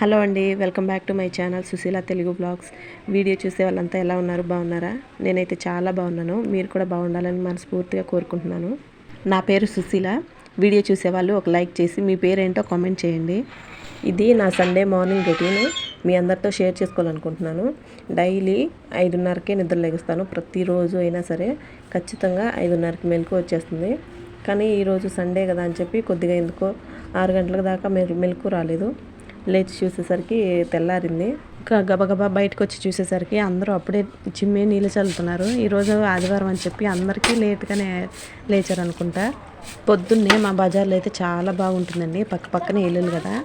Hello అండి welcome back to my channel Sushila Telugu blogs. Video చూసే వాళ్ళంతా ఎలా ఉన్నారు? బాగున్నారా? నేనైతే చాలా బాగున్నాను. మీరు కూడా బాగుండాలని మనస్ఫూర్తిగా కోరుకుంటున్నాను. నా పేరు సుశీల. వీడియో చూసేవాళ్ళు ఒక లైక్ చేసి మీ పేరేంటో కామెంట్ చేయండి. ఇది నా సండే మార్నింగ్ రొటీన్. మీ అందరితో షేర్ చేసుకోవాలనుకుంటున్నాను. డైలీ ఐదున్నరకే నిద్ర లెగుస్తాను. ప్రతిరోజు అయినా సరే ఖచ్చితంగా ఐదున్నరకి మెలకు వచ్చేస్తుంది. కానీ ఈరోజు సండే కదా అని చెప్పి కొద్దిగా ఎందుకో ఆరు గంటల దాకా మెల్ మెలకు రాలేదు. లేచి చూసేసరికి తెల్లారింది. ఇంకా గబగబా బయటకు వచ్చి చూసేసరికి అందరూ అప్పుడే చిమ్మే నీళ్ళు చల్లుతున్నారు. ఈరోజు ఆదివారం అని చెప్పి అందరికీ లేట్గానే లేచారు అనుకుంటా పొద్దున్నే మా బజార్లో అయితే చాలా బాగుంటుందండి. పక్క పక్కనే ఇల్లులు కదా.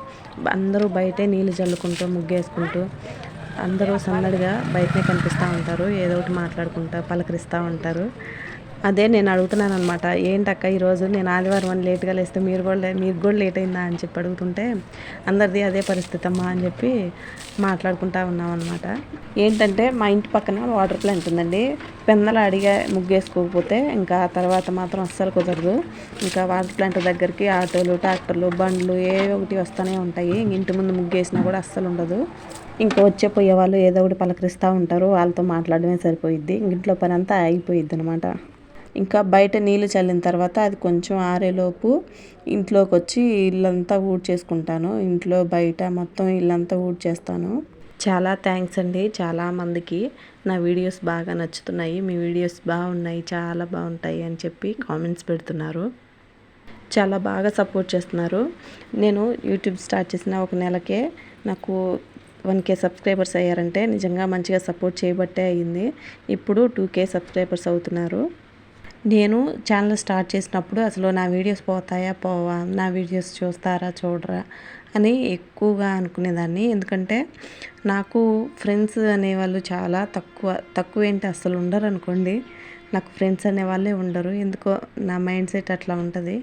అందరూ బయటే నీళ్ళు చల్లుకుంటూ ముగ్గేసుకుంటూ అందరూ సన్నడిగా బయటనే కనిపిస్తూ ఉంటారు. ఏదో ఒకటి మాట్లాడుకుంటా పలకరిస్తూ ఉంటారు. అదే నేను అడుగుతున్నాను అనమాట ఏంటక్క ఈరోజు నేను ఆదివారం అని లేట్గా లేస్తే మీరు కూడా మీరు కూడా లేట్ అయిందా అని చెప్పి అడుగుతుంటే అందరిది అదే పరిస్థితి అమ్మా అని చెప్పి మాట్లాడుకుంటా ఉన్నాం అనమాట ఏంటంటే మా ఇంటి పక్కన వాటర్ ప్లాంట్ ఉందండి. పెందలు అడిగా ముగ్గేసుకోకపోతే ఇంకా తర్వాత మాత్రం అస్సలు కుదరదు. ఇంకా వాటర్ ప్లాంట్ దగ్గరికి ఆటోలు ట్రాక్టర్లు బండ్లు ఏ ఒకటి వస్తూనే ఉంటాయి. ఇంటి ముందు ముగ్గేసినా కూడా అస్సలు ఉండదు. ఇంకా వచ్చే పోయే వాళ్ళు ఏదో ఒకటి పలకరిస్తూ ఉంటారు. వాళ్ళతో మాట్లాడమే సరిపోయిద్ది. ఇంట్లో పని అంతా అయిపోయిద్ది అనమాట ఇంకా బయట నీళ్ళు చల్లిన తర్వాత అది కొంచెం ఆరేలోపు ఇంట్లోకి వచ్చి ఇల్లంతా చేసుకుంటాను ఇంట్లో బయట మొత్తం ఇల్లంతా చేస్తాను చాలా థ్యాంక్స్ అండి. చాలామందికి నా వీడియోస్ బాగా నచ్చుతున్నాయి. మీ వీడియోస్ బాగున్నాయి. చాలా బాగుంటాయి అని చెప్పి కామెంట్స్ పెడుతున్నారు. చాలా బాగా సపోర్ట్ చేస్తున్నారు. నేను యూట్యూబ్ స్టార్ట్ చేసిన ఒక నెలకే నాకు వన్ కే సబ్స్క్రైబర్స్ అయ్యారంటే నిజంగా మంచిగా సపోర్ట్ చేయబట్టే అయ్యింది. ఇప్పుడు టూ కే సబ్స్క్రైబర్స్ అవుతున్నారు. నేను ఛానల్ స్టార్ట్ చేసినప్పుడు అసలు నా వీడియోస్ పోతాయా పోవా నా వీడియోస్ చూస్తారా చూడరా అని ఎక్కువగా అనుకునేదాన్ని. ఎందుకంటే నాకు ఫ్రెండ్స్ అనేవాళ్ళు చాలా తక్కువ తక్కువ ఏంటి అసలు ఉండరు అనుకోండి. నాకు ఫ్రెండ్స్ అనేవాళ్ళే ఉండరు. ఎందుకో నా మైండ్ సెట్ అట్లా ఉంటుంది.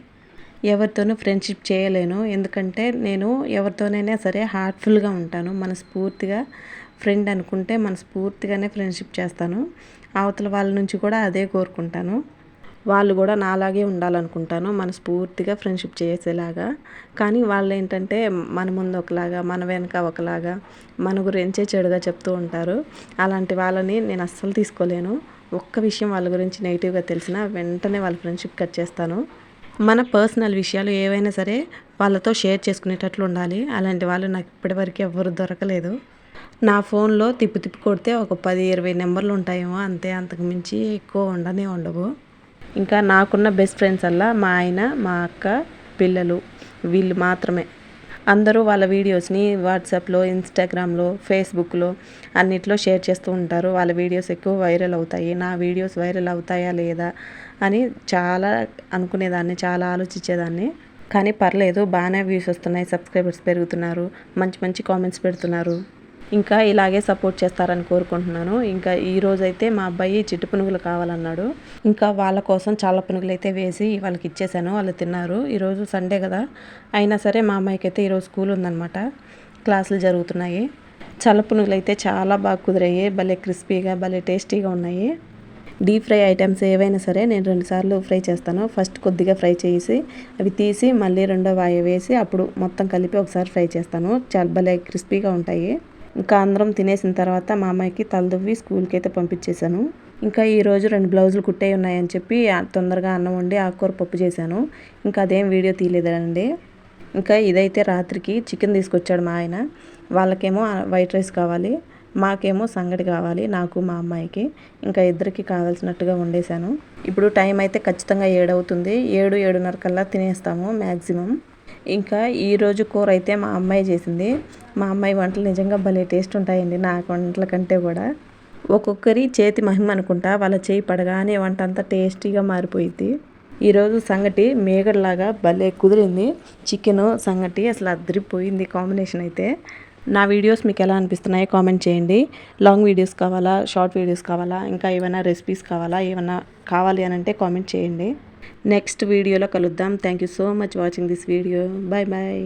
ఎవరితోనూ ఫ్రెండ్షిప్ చేయలేను. ఎందుకంటే నేను ఎవరితోనైనా సరే హార్ట్ఫుల్గా ఉంటాను. మనస్ఫూర్తిగా ఫ్రెండ్ అనుకుంటే మనస్ఫూర్తిగానే ఫ్రెండ్షిప్ చేస్తాను. అవతల వాళ్ళ నుంచి కూడా అదే కోరుకుంటాను. వాళ్ళు కూడా నాలాగే ఉండాలనుకుంటాను మనస్ఫూర్తిగా ఫ్రెండ్షిప్ చేసేలాగా. కానీ వాళ్ళు ఏంటంటే మన ముందు ఒకలాగా మన వెనక ఒకలాగా మన గురించే చెడుగా చెప్తూ ఉంటారు. అలాంటి వాళ్ళని నేను అస్సలు తీసుకోలేను. ఒక్క విషయం వాళ్ళ గురించి నెగిటివ్గా తెలిసినా వెంటనే వాళ్ళ ఫ్రెండ్షిప్ కట్ చేస్తాను. మన పర్సనల్ విషయాలు ఏవైనా సరే వాళ్ళతో షేర్ చేసుకునేటట్లు ఉండాలి. అలాంటి వాళ్ళు నాకు ఇప్పటివరకు ఎవరు దొరకలేదు. నా ఫోన్లో తిప్పి తిప్పి కొడితే ఒక పది ఇరవై నెంబర్లు ఉంటాయేమో అంతే. అంతకు మించి ఎక్కువ ఉండనే ఉండవు. ఇంకా నాకున్న బెస్ట్ ఫ్రెండ్స్ అలా మా ఆయన మా అక్క పిల్లలు. వీళ్ళు మాత్రమే. అందరూ వాళ్ళ వీడియోస్ని వాట్సాప్లో ఇన్స్టాగ్రామ్లో ఫేస్బుక్లో అన్నిట్లో షేర్ చేస్తూ ఉంటారు. వాళ్ళ వీడియోస్ ఎక్కువ వైరల్ అవుతాయి. నా వీడియోస్ వైరల్ అవుతాయా లేదా అని చాలా అనుకునేదాన్ని చాలా ఆలోచించేదాన్ని. కానీ పర్లేదు బాగానే వ్యూస్ వస్తున్నాయి సబ్స్క్రైబర్స్ పెరుగుతున్నారు మంచి మంచి కామెంట్స్ పెడుతున్నారు. ఇంకా ఇలాగే సపోర్ట్ చేస్తారని కోరుకుంటున్నాను. ఇంకా ఈ రోజైతే మా అబ్బాయి చిట్టు పునుగులు కావాలన్నాడు. ఇంకా వాళ్ళ కోసం చాలా పునుగులు అయితే వేసి వాళ్ళకి ఇచ్చేసాను వాళ్ళు తిన్నారు. ఈరోజు సండే కదా. అయినా సరే మా అమ్మాయికి అయితే ఈరోజు స్కూల్ ఉందన్నమాట. క్లాసులు జరుగుతున్నాయి. చల్ల పునుగులు అయితే చాలా బాగా కుదిరాయి. భలే క్రిస్పీగా భలే టేస్టీగా ఉన్నాయి. డీప్ ఫ్రై ఐటమ్స్ ఏవైనా సరే నేను రెండుసార్లు ఫ్రై చేస్తాను. ఫస్ట్ కొద్దిగా ఫ్రై చేసి అవి తీసి మళ్ళీ రెండో వాయ వేసి అప్పుడు మొత్తం కలిపి ఒకసారి ఫ్రై చేస్తాను. చాలా భలే క్రిస్పీగా ఉంటాయి. ఇంకా అందరం తినేసిన తర్వాత మా అమ్మాయికి తలదువ్వి స్కూల్కి అయితే పంపించేశాను. ఇంకా ఈరోజు రెండు బ్లౌజులు కుట్టే ఉన్నాయని చెప్పి తొందరగా అన్నం వండి ఆకుకూర పప్పు చేశాను. ఇంకా అదేం వీడియో తీయలేదండి. ఇంకా ఇదైతే రాత్రికి చికెన్ తీసుకొచ్చాడు మా ఆయన. వాళ్ళకేమో వైట్ రైస్ కావాలి మాకేమో సంగటి కావాలి నాకు మా అమ్మాయికి ఇంకా ఇద్దరికి కావాల్సినట్టుగా వండేశాను. ఇప్పుడు టైం అయితే ఖచ్చితంగా ఏడవుతుంది. ఏడు ఏడున్నర కల్లా తినేస్తాము మ్యాక్సిమం ఇంకా ఈరోజు కూర అయితే మా అమ్మాయి చేసింది. మా అమ్మాయి వంటలు నిజంగా భలే టేస్ట్ ఉంటాయండి నా వంటల కంటే కూడా. ఒక్కొక్కరి చేతి మహిమ అనుకుంటా వాళ్ళ చేయి పడగానే వంట అంతా టేస్టీగా మారిపోయింది ఈరోజు సంగటి మేగడలాగా భలే కుదిరింది. చికెన్ సంగటి అసలు అద్దరిపోయింది కాంబినేషన్ అయితే. నా వీడియోస్ మీకు ఎలా అనిపిస్తున్నాయో కామెంట్ చేయండి. లాంగ్ వీడియోస్ కావాలా? షార్ట్ వీడియోస్ కావాలా? ఇంకా ఏమైనా రెసిపీస్ కావాలా? ఏమైనా కావాలి అని అంటే కామెంట్ చేయండి. నెక్స్ట్ వీడియోలో కలుద్దాం. Thank you so much watching this video bye bye